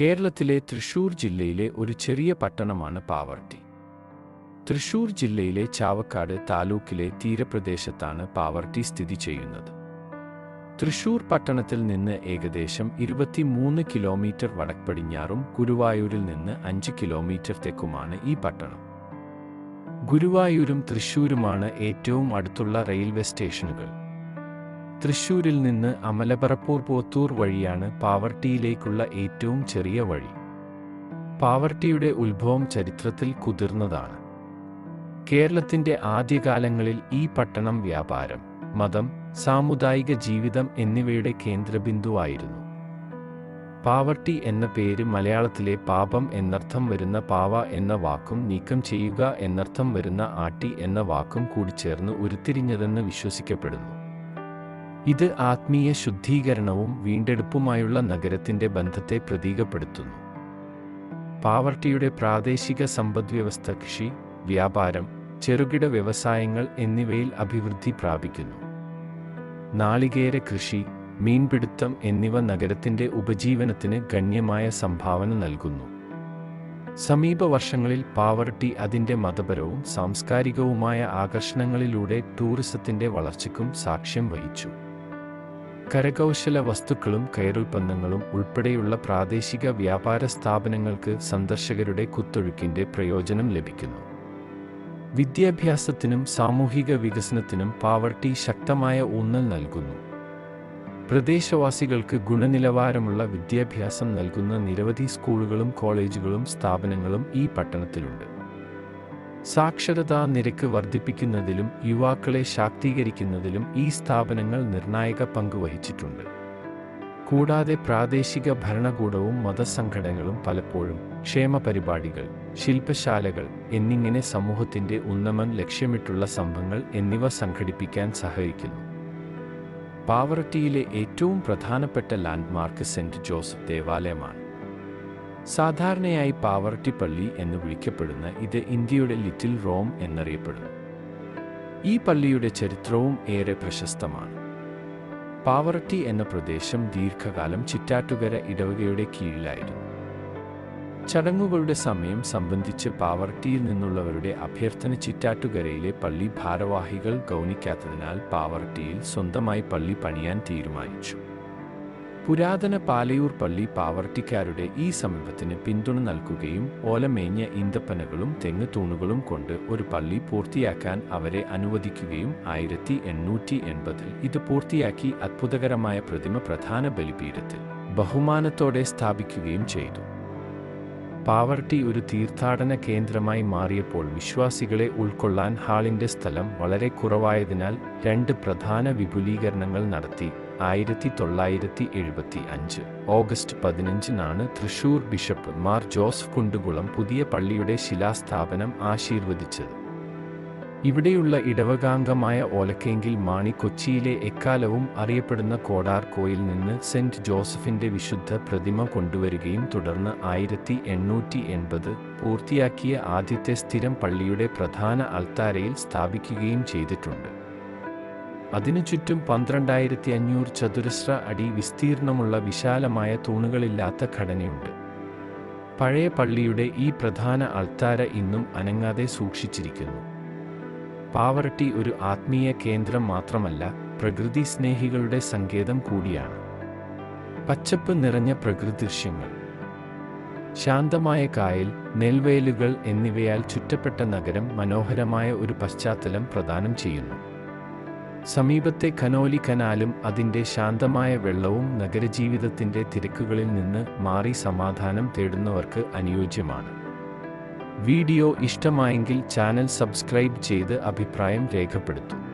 കേരളത്തിലെ തൃശൂർ ജില്ലയിലെ ഒരു ചെറിയ പട്ടണമാണ് പാവർട്ടി. തൃശൂർ ജില്ലയിലെ ചാവക്കാട് താലൂക്കിലെ തീരപ്രദേശത്താണ് പാവർട്ടി സ്ഥിതി ചെയ്യുന്നത്. തൃശൂർ പട്ടണത്തിൽ നിന്ന് ഏകദേശം ഇരുപത്തിമൂന്ന് കിലോമീറ്റർ വടക്പടിഞ്ഞാറും ഗുരുവായൂരിൽ നിന്ന് അഞ്ച് കിലോമീറ്റർ തെക്കുമാണ് ഈ പട്ടണം. ഗുരുവായൂരും തൃശൂരുമാണ് ഏറ്റവും അടുത്തുള്ള റെയിൽവേ സ്റ്റേഷനുകൾ. തൃശൂരിൽ നിന്ന് അമലപറപ്പൂർ പോത്തൂർ വഴിയാണ് പാവർട്ടിയിലേക്കുള്ള ഏറ്റവും ചെറിയ വഴി. പാവർട്ടിയുടെ ഉത്ഭവം ചരിത്രത്തിൽ കുതിർന്നതാണ്. കേരളത്തിന്റെ ആദ്യകാലങ്ങളിൽ ഈ പട്ടണം വ്യാപാരം മതം സാമുദായിക ജീവിതം എന്നിവയുടെ കേന്ദ്രബിന്ദുവായിരുന്നു. പാവർട്ടി എന്ന പേര് മലയാളത്തിലെ പാപം എന്നർത്ഥം വരുന്ന പാവ എന്ന വാക്കും നീക്കം ചെയ്യുക എന്നർത്ഥം വരുന്ന ആട്ടി എന്ന വാക്കും കൂടിച്ചേർന്ന് ഉരുത്തിരിഞ്ഞതെന്ന് വിശ്വസിക്കപ്പെടുന്നു. ഇത് ആത്മീയ ശുദ്ധീകരണവും വീണ്ടെടുപ്പുമായുള്ള നഗരത്തിന്റെ ബന്ധത്തെ പ്രതീകപ്പെടുത്തുന്നു. പാവർട്ടിയുടെ പ്രാദേശിക സമ്പദ്വ്യവസ്ഥ കൃഷി വ്യാപാരം ചെറുകിട വ്യവസായങ്ങൾ എന്നിവയിൽ അഭിവൃദ്ധി പ്രാപിക്കുന്നു. നാളികേര കൃഷി മീൻപിടുത്തം എന്നിവ നഗരത്തിന്റെ ഉപജീവനത്തിന് ഗണ്യമായ സംഭാവന നൽകുന്നു. സമീപ വർഷങ്ങളിൽ പാവർട്ടി അതിന്റെ മതപരവും സാംസ്കാരികവുമായ ആകർഷണങ്ങളിലൂടെ ടൂറിസത്തിന്റെ വളർച്ചയ്ക്കും സാക്ഷ്യം വഹിച്ചു. കരകൗശല വസ്തുക്കളും കയറുൽപ്പന്നങ്ങളും ഉൾപ്പെടെയുള്ള പ്രാദേശിക വ്യാപാര സ്ഥാപനങ്ങൾക്ക് സന്ദർശകരുടെ കുത്തൊഴുക്കിന്റെ പ്രയോജനം ലഭിക്കുന്നു. വിദ്യാഭ്യാസത്തിനും സാമൂഹിക വികസനത്തിനും പാവർട്ടി ശക്തമായ ഊന്നൽ നൽകുന്നു. പ്രദേശവാസികൾക്ക് ഗുണനിലവാരമുള്ള വിദ്യാഭ്യാസം നൽകുന്ന നിരവധി സ്കൂളുകളും കോളേജുകളും സ്ഥാപനങ്ങളും ഈ പട്ടണത്തിലുണ്ട്. സാക്ഷരതാ നിരക്ക് വർദ്ധിപ്പിക്കുന്നതിലും യുവാക്കളെ ശാക്തീകരിക്കുന്നതിലും ഈ സ്ഥാപനങ്ങൾ നിർണായക പങ്ക് വഹിച്ചിട്ടുണ്ട്. കൂടാതെ പ്രാദേശിക ഭരണകൂടവും മതസംഘടനകളും പലപ്പോഴും ക്ഷേമ പരിപാടികൾ ശില്പശാലകൾ എന്നിങ്ങനെ സമൂഹത്തിന്റെ ഉന്നമൻ ലക്ഷ്യമിട്ടുള്ള സംഭവങ്ങൾ എന്നിവ സംഘടിപ്പിക്കാൻ സഹായിക്കുന്നു പാവറട്ടിയിലെ ഏറ്റവും പ്രധാനപ്പെട്ട ലാൻഡ്മാർക്ക് സെന്റ് ജോസഫ് ദേവാലയമാണ്. സാധാരണയായി പാവർട്ടി പള്ളി എന്ന് വിളിക്കപ്പെടുന്ന ഇത് ഇന്ത്യയുടെ ലിറ്റിൽ റോം എന്നറിയപ്പെടുന്നു. ഈ പള്ളിയുടെ ചരിത്രവും ഏറെ പ്രശസ്തമാണ്. പാവറട്ടി എന്ന പ്രദേശം ദീർഘകാലം ചിറ്റാറ്റുകര ഇടവകയുടെ കീഴിലായിരുന്നു. ചടങ്ങുകളുടെ സമയം സംബന്ധിച്ച് പാവർട്ടിയിൽ നിന്നുള്ളവരുടെ അഭ്യർത്ഥന ചിറ്റാറ്റുകരയിലെ പള്ളി ഭാരവാഹികൾ ഗൗനിക്കാത്തതിനാൽ പാവർട്ടിയിൽ സ്വന്തമായി പള്ളി പണിയാൻ തീരുമാനിച്ചു. പുരാതന പാലയൂർ പള്ളി പാവർട്ടിക്കാരുടെ ഈ സമീപത്തിന് പിന്തുണ നൽകുകയും ഓലമേഞ്ഞ ഈന്തപ്പനകളും തെങ്ങ് തൂണുകളും കൊണ്ട് ഒരു പള്ളി പൂർത്തിയാക്കാൻ അവരെ അനുവദിക്കുകയും ആയിരത്തി എണ്ണൂറ്റി എൺപതിൽ ഇത് പൂർത്തിയാക്കി അത്ഭുതകരമായ പ്രതിമ പ്രധാന ബലിപീഠത്തിൽ ബഹുമാനത്തോടെ സ്ഥാപിക്കുകയും ചെയ്തു. പാവർട്ടി ഒരു തീർത്ഥാടന കേന്ദ്രമായി മാറിയപ്പോൾ വിശ്വാസികളെ ഉൾക്കൊള്ളാൻ ഹാളിന്റെ സ്ഥലം വളരെ കുറവായതിനാൽ രണ്ട് പ്രധാന വിപുലീകരണങ്ങൾ നടത്തി ആയിരത്തി തൊള്ളായിരത്തി എഴുപത്തി അഞ്ച് ഓഗസ്റ്റ് പതിനഞ്ചിനാണ് തൃശൂർ ബിഷപ്പ് മാർ ജോസഫ് കുണ്ടുകുളം പുതിയ പള്ളിയുടെ ശിലാസ്ഥാപനം ആശീർവദിച്ചത്. ഇവിടെയുള്ള ഇടവകാംഗമായ ഓലക്കെങ്കിൽ മാണി കൊച്ചിയിലെ എക്കാലവും അറിയപ്പെടുന്ന കോടാർക്കോയിൽ നിന്ന് സെന്റ് ജോസഫിന്റെ വിശുദ്ധ പ്രതിമ കൊണ്ടുവരികയും തുടർന്ന് ആയിരത്തി എണ്ണൂറ്റി എൺപത് പൂർത്തിയാക്കിയ ആദ്യത്തെ സ്ഥിരം പള്ളിയുടെ പ്രധാന അൾത്താരയിൽ സ്ഥാപിക്കുകയും ചെയ്തിട്ടുണ്ട്. അതിനു ചുറ്റും പന്ത്രണ്ടായിരത്തി അഞ്ഞൂറ് ചതുരശ്ര അടി വിസ്തീർണമുള്ള വിശാലമായ തൂണുകളില്ലാത്ത ഘടനയുണ്ട്. പഴയ പള്ളിയുടെ ഈ പ്രധാന അൾത്താര ഇന്നും അനങ്ങാതെ സൂക്ഷിച്ചിരിക്കുന്നു. പാവറട്ടി ഒരു ആത്മീയ കേന്ദ്രം മാത്രമല്ല പ്രകൃതി സ്നേഹികളുടെ സങ്കേതം കൂടിയാണ്. പച്ചപ്പ് നിറഞ്ഞ പ്രകൃതിദൃശ്യങ്ങൾ ശാന്തമായ കായൽ നെൽവയലുകൾ എന്നിവയാൽ ചുറ്റപ്പെട്ട നഗരം മനോഹരമായ ഒരു പശ്ചാത്തലം പ്രദാനം ചെയ്യുന്നു. സമീപത്തെ കനോലി കനാലും അതിന്റെ ശാന്തമായ വെള്ളവും നഗരജീവിതത്തിന്റെ തിരക്കുകളിൽ നിന്ന് മാറി സമാധാനം തേടുന്നവർക്ക് അനുയോജ്യമാണ്. വീഡിയോ ഇഷ്ടമായെങ്കിൽ ചാനൽ സബ്സ്ക്രൈബ് ചെയ്ത് അഭിപ്രായം രേഖപ്പെടുത്തും.